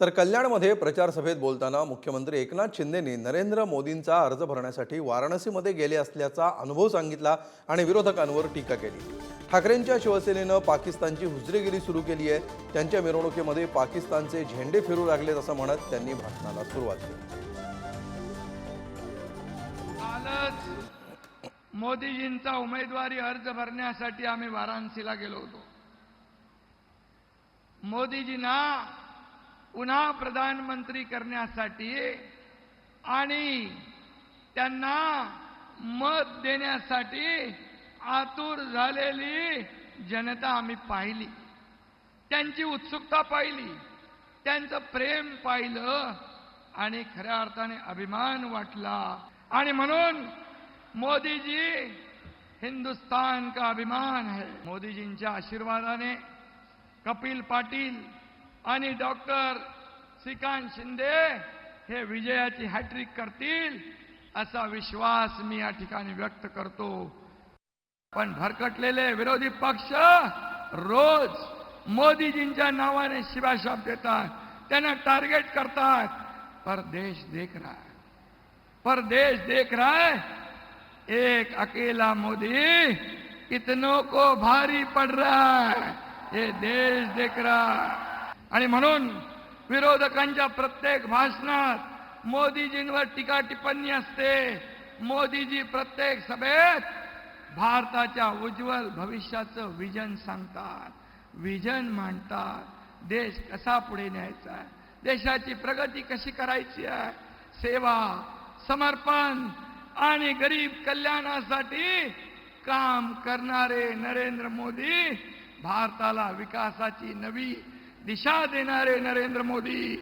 तर कल्याणमध्ये प्रचार सभेत बोलताना मुख्यमंत्री एकनाथ शिंदेनी नरेंद्र मोदींचा अर्ज भरण्यासाठी वाराणसीमध्ये गेले असल्याचा अनुभव सांगितला आणि विरोधकांवर टीका केली. ठाकरेंच्या शिवसेनेनं पाकिस्तानची हुजरेगिरी सुरू केली आहे. त्यांच्या मिरवणुकीमध्ये पाकिस्तानचे झेंडे फिरू लागलेत असं म्हणत त्यांनी भाषणाला सुरुवात केली. मोदीजींचा उमेदवारी अर्ज भरण्यासाठी आम्ही वाराणसीला गेलो होतो. मोदीजींना पुन्हा प्रधानमंत्री करण्यासाठी आणि त्यांना मत देण्यासाठी आतुर झालेली जनता आम्ही पाहिली. त्यांची उत्सुकता पाहिली त्यांचं प्रेम पाहिलं आणि खऱ्या अर्थाने अभिमान वाटला. आणि म्हणून मोदीजी हिंदुस्तान का अभिमान है? मोदीजींच्या आशीर्वादाने कपिल पाटील आणि डॉक्टर श्रीकांत शिंदे हे विजयाची हॅट्रिक करतील असा विश्वास मी या ठिकाणी व्यक्त करतो. पण भरकटलेले विरोधी पक्ष रोज मोदीजींच्या नावाने शिवाशाप देतात. त्यांना टार्गेट करतात पर देश देख रहा है. पर देश देख रहा है. एक अकेला मोदी कितनों को भारी पड़ रहा है. ये देश देख रहा है. आणि म्हणून विरोधकांच्या प्रत्येक भाषणात मोदीजींवर टीका टिप्पणी असते. मोदीजी प्रत्येक सभेत भारताच्या उज्ज्वल भविष्याचं विजन सांगतात. विजन मांडतात. देश कसा पुढे न्यायचा आहे? देशाची प्रगती कशी करायची आहे? सेवा समर्पण आणि गरीब कल्याणासाठी काम करणारे नरेंद्र मोदी भारताला विकासाची नवी दिशा देणारे नरेंद्र मोदी.